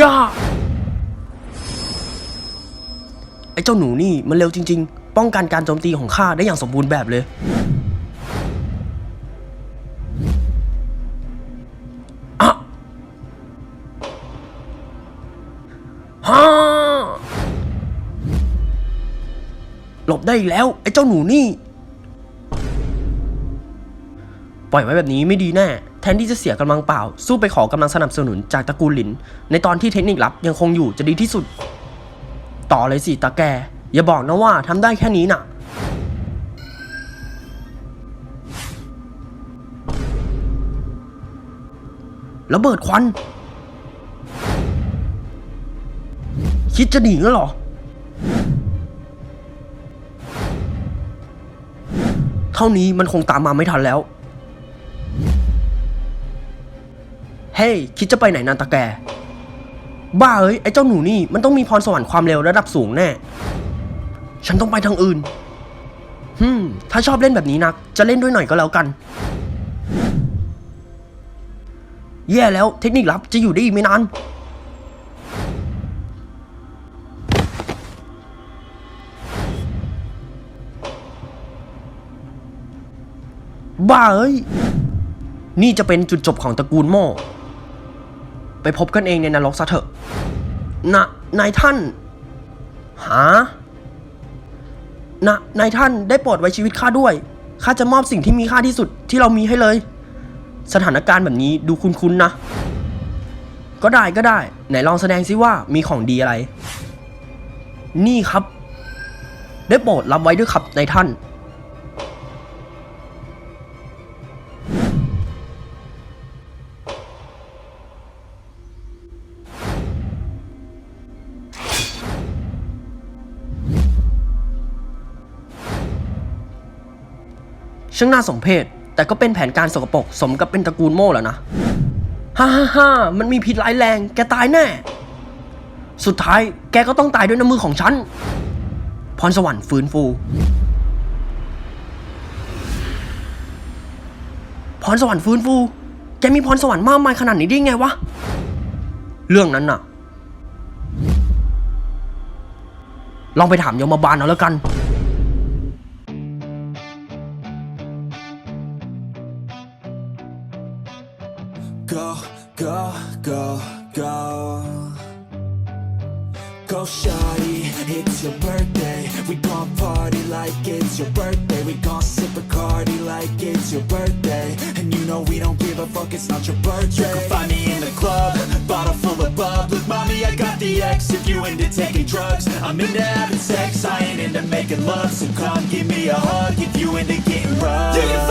ย่าไอ้เจ้าหนูนี่มันเร็วจริง ๆ ป้องกันการโจมตีของข้าได้อย่างสมบูรณ์แบบเลย อะฮ่าหลบได้อีกแล้ว ไอ้เจ้าหนูนี่ ปล่อยไว้แบบนี้ไม่ดีแน่ แทนที่จะเสียกำลังเปล่า สู้ไปขอกำลังสนับสนุนจากตระกูลหลิน ในตอนที่เทคนิคลับยังคงอยู่จะดีที่สุด ต่อเลยสิตาแก อย่าบอกนะว่าทำได้แค่นี้นะ่ะ ระเบิดควัน คิดจะหนีแล้วหรอเท่านี้มันคงตามมาไม่ทันแล้ว เฮ้ยคิดจะไปไหนนันตาแก บ้าเอ้ยไอ้เจ้าหนูนี่มันต้องมีพรสวรรค์ความเร็วระดับสูงแน่ ฉันต้องไปทางอื่นฮึมถ้าชอบเล่นแบบนี้นัก จะเล่นด้วยหน่อยก็แล้วกัน แย่แล้วเทคนิคลับจะอยู่ได้อีกไม่นาน บ้าเอ้ย นี่จะเป็นจุดจบของตระกูลโม่ ไปพบกันเองในนรกซะเถอะนะนายท่าน หานะนายท่านได้โปรดไว้ชีวิตข้าด้วย ข้าจะมอบสิ่งที่มีค่าที่สุดที่เรามีให้เลย สถานการณ์แบบนี้ดูคุ้นๆนะ ก็ได้ก็ได้ ไหนลองแสดงซิว่ามีของดีอะไร นี่ครับ ได้โปรดรับไว้ด้วยครับนายท่าน ช่างน่าสมเพชแต่ก็เป็นแผนการสกปรกสมกับเป็นตระกูลโม่แล้วนะฮ่าฮ่าฮ่ามันมีพิษร้ายแรง แกตายแน่ สุดท้ายแกก็ต้องตายด้วยน้ำมือของฉัน พรสวรรค์ฟื้นฟู พรสวรรค์ฟื้นฟู แกมีพรสวรรค์มากมายขนาดนี้ได้ไงวะ เรื่องนั้นน่ะ ลองไปถามยมบาลเอาแล้วกัน Go, go, go, go. Go, shawty, it's your birthday. We gon' party like it's your birthday. We gon' sip Bacardi like it's your birthday. And you know we don't give a fuck, it's not your birthday. You can find me in the club, bottle full of bub. Look, mommy, I got the X. If you into taking drugs, I'm into having sex. I ain't into making love, so come give me a hug if you into getting rough. You can